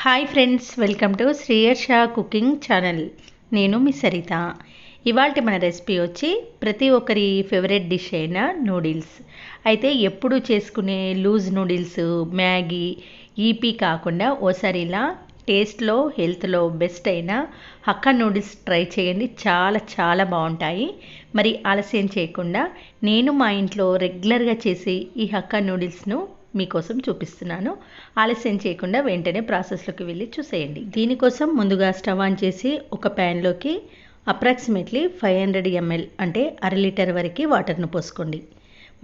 Hi friends welcome to Sriyarsha cooking channel నేను మీ సరిత. ఇవాళ మన రెసిపీ వచ్చి ప్రతి ఒక్కరి ఫేవరెట్ డిష్ అయిన నూడిల్స్ అయితే ఎప్పుడు చేసుకునే లూజ్ నూడిల్స్ మ్యాగీ ఈపీ కాకుండా ఓసారి ఇలా టేస్ట్లో హెల్త్లో బెస్ట్ అయిన హక్కా నూడిల్స్ ట్రై చేయండి. చాలా చాలా బాగుంటాయి. మరి ఆలస్యం చేయకుండా నేను మా ఇంట్లో రెగ్యులర్గా చేసి ఈ హక్కా నూడిల్స్ను మీకోసం చూపిస్తున్నాను. ఆలస్యం చేయకుండా వెంటనే ప్రాసెస్లోకి వెళ్ళి చూసేయండి. దీనికోసం ముందుగా స్టవ్ ఆన్ చేసి ఒక ప్యాన్లోకి అప్రాక్సిమేట్లీ ఫైవ్ హండ్రెడ్ ఎంఎల్ అంటే అర లీటర్ వరకు వాటర్ను పోసుకోండి.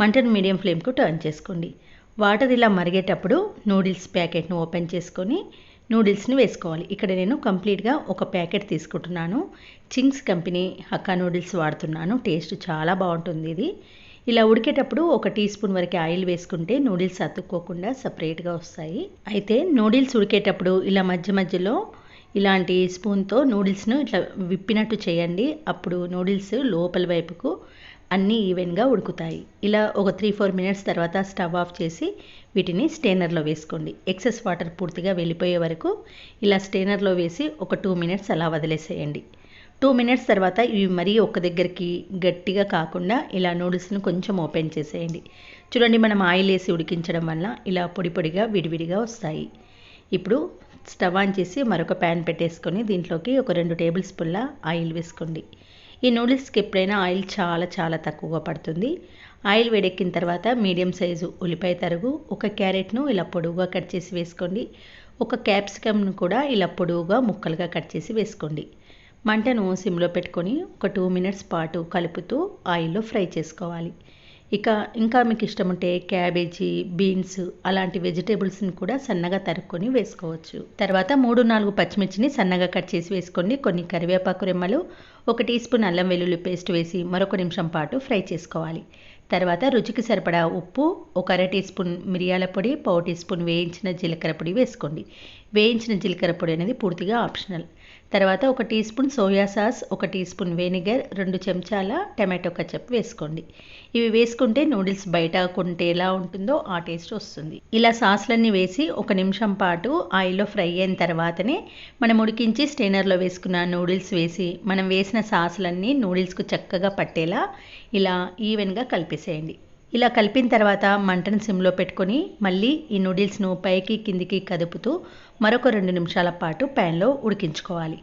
మంటను మీడియం ఫ్లేమ్కు టర్న్ చేసుకోండి. వాటర్ ఇలా మరిగేటప్పుడు నూడిల్స్ ప్యాకెట్ను ఓపెన్ చేసుకొని నూడిల్స్ని వేసుకోవాలి. ఇక్కడ నేను కంప్లీట్గా ఒక ప్యాకెట్ తీసుకుంటున్నాను. చింగ్స్ కంపెనీ హక్కా నూడిల్స్ వాడుతున్నాను. టేస్ట్ చాలా బాగుంటుంది ఇది. ఇలా ఉడికేటప్పుడు ఒక టీ స్పూన్ వరకు ఆయిల్ వేసుకుంటే నూడిల్స్ అతుక్కోకుండా సపరేట్గా వస్తాయి. అయితే నూడిల్స్ ఉడికేటప్పుడు ఇలా మధ్య మధ్యలో ఇలాంటి స్పూన్తో నూడిల్స్ను ఇట్లా విప్పినట్టు చేయండి. అప్పుడు నూడిల్స్ లోపల వైపుకు అన్నీ ఈవెన్గా ఉడుకుతాయి. ఇలా ఒక త్రీ ఫోర్ మినిట్స్ తర్వాత స్టవ్ ఆఫ్ చేసి వీటిని స్టేనర్లో వేసుకోండి. ఎక్సెస్ వాటర్ పూర్తిగా వెళ్ళిపోయే వరకు ఇలా స్టేనర్లో వేసి ఒక టూ మినిట్స్ అలా వదిలేసేయండి. టూ మినిట్స్ తర్వాత ఇవి మరీ ఒక దగ్గరికి గట్టిగా కాకుండా ఇలా నూడిల్స్ని కొంచెం ఓపెన్ చేసేయండి. చూడండి మనం ఆయిల్ వేసి ఉడికించడం వల్ల ఇలా పొడి పొడిగా విడివిడిగా వస్తాయి. ఇప్పుడు స్టవ్ ఆన్ చేసి మరొక ప్యాన్ పెట్టేసుకొని దీంట్లోకి ఒక రెండు టేబుల్ స్పూన్ల ఆయిల్ వేసుకోండి. ఈ నూడిల్స్కి ఎప్పుడైనా ఆయిల్ చాలా చాలా తక్కువగా పడుతుంది. ఆయిల్ వేడెక్కిన తర్వాత మీడియం సైజు ఉల్లిపాయ తరుగు ఒక క్యారెట్ను ఇలా పొడువుగా కట్ చేసి వేసుకోండి. ఒక క్యాప్సికమ్ను కూడా ఇలా పొడవుగా ముక్కలుగా కట్ చేసి వేసుకోండి. మంటను సిమ్లో పెట్టుకొని ఒక టూ మినిట్స్ పాటు కలుపుతూ ఆయిల్లో ఫ్రై చేసుకోవాలి. ఇక ఇంకా మీకు ఇష్టం ఉంటే క్యాబేజీ బీన్స్ అలాంటి వెజిటేబుల్స్ని కూడా సన్నగా తరుక్కొని వేసుకోవచ్చు. తర్వాత మూడు నాలుగు పచ్చిమిర్చిని సన్నగా కట్ చేసి వేసుకోండి. కొన్ని కరివేపాకు రెమ్మలు ఒక టీ స్పూన్ అల్లం వెల్లుల్లి పేస్ట్ వేసి మరొక నిమిషం పాటు ఫ్రై చేసుకోవాలి. తర్వాత రుచికి సరిపడా ఉప్పు ఒక అర టీ స్పూన్ మిరియాల పొడి పావు టీ స్పూన్ వేయించిన జీలకర్ర పొడి వేసుకోండి. వేయించిన జీలకర్ర పొడి అనేది పూర్తిగా ఆప్షనల్. తర్వాత ఒక టీ స్పూన్ సోయా సాస్ ఒక టీ స్పూన్ వెనిగర్ రెండు చెంచాల టమాటో కచప్ వేసుకోండి. ఇవి వేసుకుంటే నూడిల్స్ బయట కొంటే ఎలా ఉంటుందో ఆ టేస్ట్ వస్తుంది. ఇలా సాస్లన్నీ వేసి ఒక నిమిషం పాటు ఆయిల్లో ఫ్రై అయిన తర్వాతనే మనం ఉడికించి స్టెయినర్లో వేసుకున్న నూడిల్స్ వేసి మనం వేసిన సాస్లన్నీ నూడిల్స్కు చక్కగా పట్టేలా ఇలా ఈవెన్గా కలిపేసేయండి. ఇలా కలిపిన తర్వాత మంటను సిమ్లో పెట్టుకొని మళ్ళీ ఈ నూడిల్స్ను పైకి కిందికి కదుపుతూ మరొక రెండు నిమిషాల పాటు ప్యాన్లో ఉడికించుకోవాలి.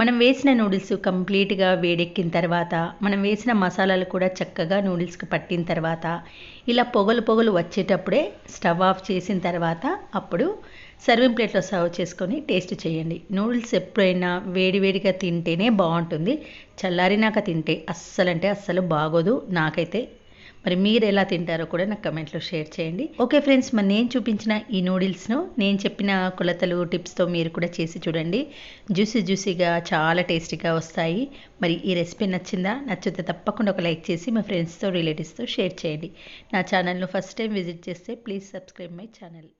మనం వేసిన నూడిల్స్ కంప్లీట్గా వేడెక్కిన తర్వాత మనం వేసిన మసాలాలు కూడా చక్కగా నూడిల్స్కి పట్టిన తర్వాత ఇలా పొగలు పొగలు వచ్చేటప్పుడే స్టవ్ ఆఫ్ చేసిన తర్వాత అప్పుడు సర్వింగ్ ప్లేట్లో సర్వ్ చేసుకొని టేస్ట్ చేయండి. నూడిల్స్ ఎప్పుడైనా వేడివేడిగా తింటేనే బాగుంటుంది. చల్లారినాక తింటే అస్సలంటే అస్సలు బాగోదు. నాకైతే మరి మీరు ఎలా తింటారో కూడా నాకు కమెంట్లో షేర్ చేయండి. ఓకే ఫ్రెండ్స్ మరి నేను చూపించిన ఈ నూడిల్స్ను నేను చెప్పిన కొలతలు టిప్స్తో మీరు కూడా చేసి చూడండి. జ్యూసీ జ్యూసీగా చాలా టేస్టీగా వస్తాయి. మరి ఈ రెసిపీ నచ్చిందా? నచ్చితే తప్పకుండా ఒక లైక్ చేసి మా ఫ్రెండ్స్తో రిలేటివ్స్తో షేర్ చేయండి. నా ఛానల్ను ఫస్ట్ టైం విజిట్ చేస్తే ప్లీజ్ సబ్స్క్రైబ్ మై ఛానల్.